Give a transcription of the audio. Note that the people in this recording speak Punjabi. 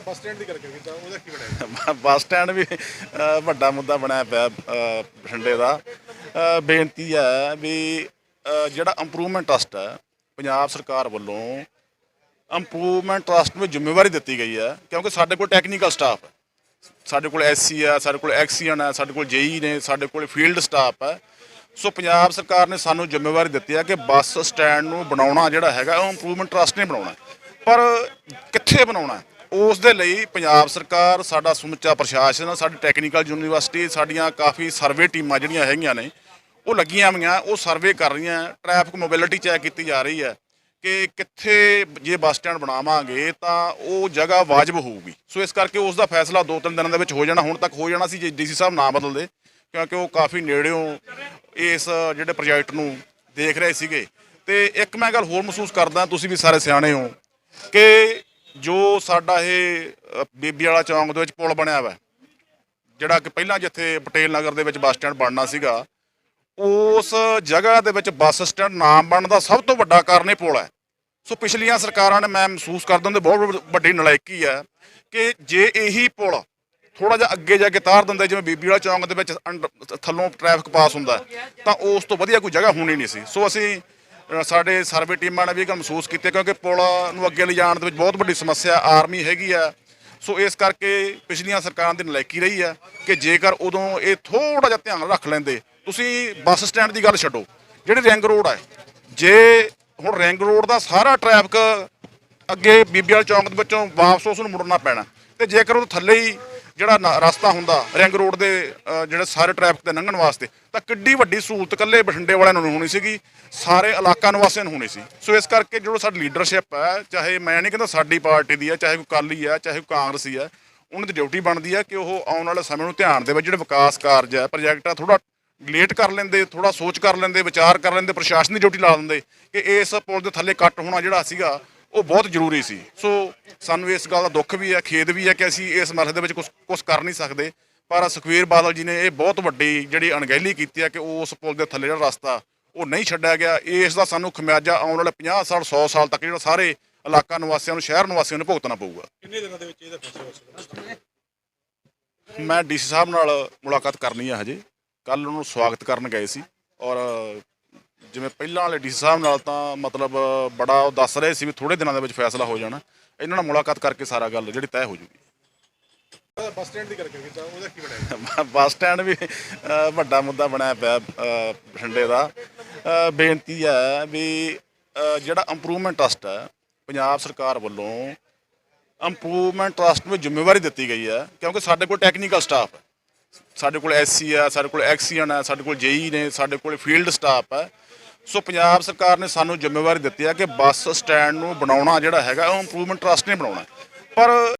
ਬੱਸ ਸਟੈਂਡ ਦੀ ਗੱਲ ਕਰੀਏ ਤਾਂ ਉਹਦਾ ਕੀ ਬਣਿਆ? ਬੱਸ ਸਟੈਂਡ ਵੀ ਅ, ਵੱਡਾ ਮੁੱਦਾ ਬਣਿਆ ਪਿਆ ਅ, ਬਠਿੰਡੇ ਦਾ। ਅ, ਬੇਨਤੀ ਹੈ ਵੀ ਅ, ਜਿਹੜਾ ਇੰਪਰੂਵਮੈਂਟ ਟਰਸਟ ਹੈ ਪੰਜਾਬ ਸਰਕਾਰ ਵੱਲੋਂ ਇੰਪਰੂਵਮੈਂਟ ਟਰਸਟ ਨੂੰ ਜ਼ਿੰਮੇਵਾਰੀ ਦਿੱਤੀ ਗਈ ਹੈ ਕਿਉਂਕਿ ਸਾਡੇ ਕੋਲ ਟੈਕਨੀਕਲ ਸਟਾਫ ਹੈ। ਸਾਡੇ ਕੋਲ ਐਸਸੀ ਹੈ ਸਾਡੇ ਕੋਲ ਐਕਸੀਅਨ ਹੈ ਸਾਡੇ ਕੋਲ ਜੇਈ ਨੇ ਸਾਡੇ ਕੋਲ ਫੀਲਡ ਸਟਾਫ ਹੈ। ਸੋ ਪੰਜਾਬ ਸਰਕਾਰ ਨੇ ਸਾਨੂੰ ਜ਼ਿੰਮੇਵਾਰੀ ਦਿੱਤੀ ਹੈ ਕਿ ਬੱਸ ਸਟੈਂਡ ਨੂੰ ਬਣਾਉਣਾ ਜਿਹੜਾ ਹੈਗਾ ਉਹ ਇੰਪਰੂਵਮੈਂਟ ਟਰਸਟ ਨੇ ਬਣਾਉਣਾ ਪਰ ਕਿੱਥੇ ਬਣਾਉਣਾ ਉਸ ਦੇ ਲਈ ਪੰਜਾਬ ਸਰਕਾਰ, ਸਾਡਾ ਸਮੁੱਚਾ ਪ੍ਰਸ਼ਾਸਨ, ਸਾਡੀ ਟੈਕਨੀਕਲ ਯੂਨੀਵਰਸਿਟੀ ਸਾਡੀਆਂ ਕਾਫੀ ਸਰਵੇ ਟੀਮਾਂ ਜਿਹੜੀਆਂ ਹੈਗੀਆਂ ਨੇ, ਉਹ ਲੱਗੀਆਂ ਹੋਈਆਂ, ਉਹ ਸਰਵੇ ਕਰ ਰਹੀਆਂ ਟ੍ਰੈਫਿਕ ਮੋਬਿਲਿਟੀ ਚੈੱਕ ਕੀਤੀ ਜਾ ਰਹੀ ਹੈ ਕਿ ਕਿੱਥੇ ਜੇ ਬੱਸ ਸਟੈਂਡ ਬਣਾਵਾਂਗੇ ਤਾਂ ਉਹ ਜਗ੍ਹਾ ਵਾਜਬ ਹੋਊਗੀ। ਸੋ ਇਸ ਕਰਕੇ ਉਸ ਦਾ ਫੈਸਲਾ ਦੋ ਤਿੰਨ ਦਿਨਾਂ ਦੇ ਵਿੱਚ ਹੋ ਜਾਣਾ, ਹੁਣ ਤੱਕ ਹੋ ਜਾਣਾ ਸੀ ਜੇ ਡੀਸੀ ਸਾਹਿਬ ਨਾ ਬਦਲਦੇ, ਕਿਉਂਕਿ ਉਹ ਕਾਫੀ ਨੇੜਿਓਂ ਇਸ ਜਿਹੜੇ ਪ੍ਰੋਜੈਕਟ ਨੂੰ ਦੇਖ ਰਹੇ ਸੀਗੇ। ਤੇ ਇੱਕ ਮੈਂ ਗੱਲ ਹੋਰ ਮਹਿਸੂਸ ਕਰਦਾ, ਤੁਸੀਂ ਵੀ ਸਾਰੇ ਸਿਆਣੇ ਹੋ, ਕਿ ਜੋ ਸਾਡਾ ਇਹ ਅ, ਬੀਬੀ ਵਾਲਾ ਚੌਂਕ ਦੇ ਵਿੱਚ ਪੁਲ ਬਣਿਆ ਵਾ ਜਿਹੜਾ ਕਿ ਪਹਿਲਾਂ ਜਿੱਥੇ ਪਟੇਲ ਨਗਰ ਦੇ ਵਿੱਚ ਬੱਸ ਸਟੈਂਡ ਬਣਨਾ ਸੀਗਾ ਉਸ ਜਗ੍ਹਾ ਦੇ ਵਿੱਚ ਬੱਸ ਸਟੈਂਡ ਨਾ ਬਣਨ ਦਾ ਸਭ ਤੋਂ ਵੱਡਾ ਕਾਰਨ ਇਹ ਪੁਲ ਹੈ। ਸੋ ਪਿਛਲੀਆਂ ਸਰਕਾਰਾਂ ਨੇ ਮੈਂ ਮਹਿਸੂਸ ਕਰਦਾ ਹੁੰਦਾ ਬਹੁਤ ਵੱਡ- ਵੱਡੀ ਨਲਾਇਕੀ ਹੈ ਕਿ ਜੇ ਇਹੀ ਪੁਲ ਥੋੜਾ ਜਿਹਾ ਅੱਗੇ ਜਾ ਕੇ ਤਾਰ ਦਿੰਦੇ ਜਿਵੇਂ ਬੀਬੀ ਵਾਲਾ ਚੌਂਕ ਦੇ ਵਿੱਚ ਅੰਡ- ਥੱਲੋਂ ਟ੍ਰੈਫਿਕ ਪਾਸ ਹੁੰਦਾ ਹੈ, ਤਾਂ ਉਸ ਤੋਂ ਵਧੀਆ ਕੋਈ ਜਗ੍ਹਾ ਹੋਣੀ ਨਹੀਂ ਸੀ। ਸੋ ਅਸੀਂ ਸਾਡੇ ਸਰਵੇ ਟੀਮਾਂ ਨੇ ਵੀ ਇਹ ਮਹਿਸੂਸ ਕੀਤੇ ਕਿਉਂਕਿ ਪੁਲ ਨੂੰ ਅੱਗੇ ਲਿਜਾਣ ਦੇ ਵਿੱਚ ਬਹੁਤ ਵੱਡੀ ਸਮੱਸਿਆ ਆਰਮੀ ਹੈਗੀ ਆ। ਸੋ ਇਸ ਕਰਕੇ ਪਿਛਲੀਆਂ ਸਰਕਾਰਾਂ ਦੀ ਨਲਾਇਕੀ ਰਹੀ ਆ ਕਿ ਜੇਕਰ ਉਦੋਂ ਇਹ ਥੋੜਾ ਜਿਹਾ ਧਿਆਨ ਰੱਖ ਲੈਂਦੇ, ਤੁਸੀਂ ਬੱਸ ਸਟੈਂਡ ਦੀ ਗੱਲ ਛੱਡੋ, ਜਿਹੜੀ ਰਿੰਗ ਰੋਡ ਹੈ ਜੇ ਹੁਣ ਰਿੰਗ ਰੋਡ ਦਾ ਸਾਰਾ ਟ੍ਰੈਫਿਕ ਅੱਗੇ ਬੀਬੀ ਵਾਲੇ ਚੌਂਕ ਦੇ ਵਿੱਚੋਂ ਵਾਪਸ ਉਸ ਨੂੰ ਮੁੜਨਾ ਪੈਣਾ, ਤੇ ਜੇਕਰ ਉਹ ਥੱਲੇ ਹੀ ਜਿਹੜਾ ਨਾ- ਰਸਤਾ ਹੁੰਦਾ, ਰਿੰਗ ਰੋਡ ਦੇ ਜਿਹੜੇ ਸਾਰੇ ਟ੍ਰੈਫਿਕ ਤੇ ਲੰਘਣ ਵਾਸਤੇ, ਤਾਂ ਕਿੱਡੀ ਵੱਡੀ ਸਹੂਲਤ ਇਕੱਲੇ ਬਠਿੰਡੇ ਵਾਲਿਆਂ ਨੂੰ ਹੋਣੀ ਸੀਗੀ, ਸਾਰੇ ਇਲਾਕਾ ਨਿਵਾਸੀਆਂ ਨੂੰ ਹੋਣੀ ਸੀ। ਸੋ ਇਸ ਕਰਕੇ ਜਿਹੜਾ ਸਾਡੀ ਲੀਡਰਸ਼ਿਪ ਹੈ, ਚਾਹੇ ਮੈਂ ਨਹੀਂ ਕਹਿੰਦਾ ਸਾਡੀ ਪਾਰਟੀ ਦੀ ਹੈ, ਚਾਹੇ ਕੋਈ ਕਾਲੀ ਹੈ, ਚਾਹੇ ਕੋਈ ਕਾਂਗਰਸੀ ਹੈ, ਉਹਨਾਂ ਦੀ ਡਿਊਟੀ ਬਣਦੀ ਹੈ ਕਿ ਉਹ ਆਉਣ ਵਾਲੇ ਸਮੇਂ ਨੂੰ ਧਿਆਨ ਦੇ ਵਿੱਚ ਜਿਹੜੇ ਵਿਕਾਸ ਕਾਰਜ ਹੈ ਪ੍ਰੋਜੈਕਟ ਆ ਥੋੜਾ ਲੇਟ ਕਰ ਲੈਂਦੇ ਥੋੜਾ ਸੋਚ ਕਰ ਲੈਂਦੇ, ਵਿਚਾਰ ਕਰ ਲੈਂਦੇ, ਪ੍ਰਸ਼ਾਸਨ ਦੀ ਡਿਊਟੀ ਲਾ ਦਿੰਦੇ ਕਿ ਇਸ ਪੁਲ ਦੇ ਥੱਲੇ ਕੱਟ ਹੋਣਾ ਜਿਹੜਾ ਸੀਗਾ ਉਹ ਬਹੁਤ ਜ਼ਰੂਰੀ ਸੀ। ਸੋ ਸਾਨੂੰ ਇਸ ਗੱਲ ਦਾ ਦੁੱਖ ਵੀ ਹੈ ਖੇਦ ਵੀ ਹੈ ਕਿ ਅਸੀਂ ਇਸ ਮਰਹਲੇ ਦੇ ਵਿੱਚ ਕੁਝ ਕੁਝ ਕਰ ਨਹੀਂ ਸਕਦੇ। ਪਰ ਸੁਖਵੀਰ ਬਾਦਲ ਜੀ ਨੇ ਇਹ ਬਹੁਤ ਵੱਡੀ ਜਿਹੜੀ ਅਣਗਹਿਲੀ ਕੀਤੀ ਹੈ ਕਿ ਉਸ ਪੁਲ ਦੇ ਥੱਲੇ ਜਿਹੜਾ ਰਸਤਾ ਉਹ ਨਹੀਂ ਛੱਡਿਆ ਗਿਆ। ਇਸ ਦਾ ਸਾਨੂੰ ਖਮਿਆਜਾ ਆਉਣ ਵਾਲੇ 50 ਸਾਲ 100 ਸਾਲ ਤੱਕ ਜਿਹੜਾ ਸਾਰੇ ਇਲਾਕਾ ਨਿਵਾਸੀਆਂ ਨੂੰ ਸ਼ਹਿਰ ਨਿਵਾਸੀਆਂ ਨੂੰ ਭੁਗਤਣਾ ਪਊਗਾ। ਕਿੰਨੇ ਦਿਨਾਂ ਦੇ ਵਿੱਚ ਇਹਦਾ ਫੈਸਲਾ ਹੋ ਸਕਦਾ? ਮੈਂ ਡੀਸੀ ਸਾਹਿਬ ਨਾਲ ਮੁਲਾਕਾਤ ਕਰਨੀ ਹੈ ਹਜੇ। ਕੱਲ ਉਹਨੂੰ ਸਵਾਗਤ ਕਰਨ ਗਏ ਸੀ ਔਰ ਜਿਵੇਂ ਪਹਿਲਾਂ ਵਾਲੇ ਡੀਸੀ ਸਾਹਿਬ ਨਾਲ ਤਾਂ ਮਤਲਬ ਬੜਾ ਉਹ ਦੱਸ ਰਹੇ ਸੀ ਵੀ ਥੋੜੇ ਦਿਨਾਂ ਦੇ ਵਿੱਚ ਫੈਸਲਾ ਹੋ ਜਾਣਾ। ਇਹਨਾਂ ਨਾਲ ਮੁਲਾਕਾਤ ਕਰਕੇ ਸਾਰਾ ਗੱਲ ਜਿਹੜੀ ਤੈਅ ਹੋ ਜੂਗੀ। ਬੱਸ ਸਟੈਂਡ ਦੀ ਗੱਲ ਕਰੀਏ ਤਾਂ ਉਹਦਾ ਕੀ ਬਣਿਆ? ਬੱਸ ਸਟੈਂਡ ਵੀ ਵੱਡਾ ਮੁੱਦਾ ਬਣਿਆ ਪਿਆ ਬਠਿੰਡੇ ਦਾ। ਬੇਨਤੀ ਹੈ ਵੀ ਜਿਹੜਾ ਇੰਪਰੂਵਮੈਂਟ ਟਰਸਟ ਹੈ ਪੰਜਾਬ ਸਰਕਾਰ ਵੱਲੋਂ ਇੰਪਰੂਵਮੈਂਟ ਟਰਸਟ ਨੂੰ ਜ਼ਿੰਮੇਵਾਰੀ ਦਿੱਤੀ ਗਈ ਹੈ ਕਿਉਂਕਿ ਸਾਡੇ ਕੋਲ ਟੈਕਨੀਕਲ ਸਟਾਫ ਹੈ। ਸਾਡੇ ਕੋਲ ਐਸਸੀ ਆ, ਸਾਡੇ ਕੋਲ ਐਕਸੀਅਨ ਹੈ ਸਾਡੇ ਕੋਲ ਜੇਈ ਨੇ, ਸਾਡੇ ਕੋਲ ਫੀਲਡ ਸਟਾਫ ਹੈ ਸੋ ਪੰਜਾਬ ਸਰਕਾਰ ਨੇ ਸਾਨੂੰ ਜ਼ਿੰਮੇਵਾਰੀ ਦਿੱਤੀ ਹੈ ਕਿ ਬੱਸ ਸਟੈਂਡ ਨੂੰ ਬਣਾਉਣਾ ਜਿਹੜਾ ਹੈਗਾ, ਉਹ ਇੰਪਰੂਵਮੈਂਟ ਟਰਸਟ ਨੇ ਬਣਾਉਣਾ। ਪਰ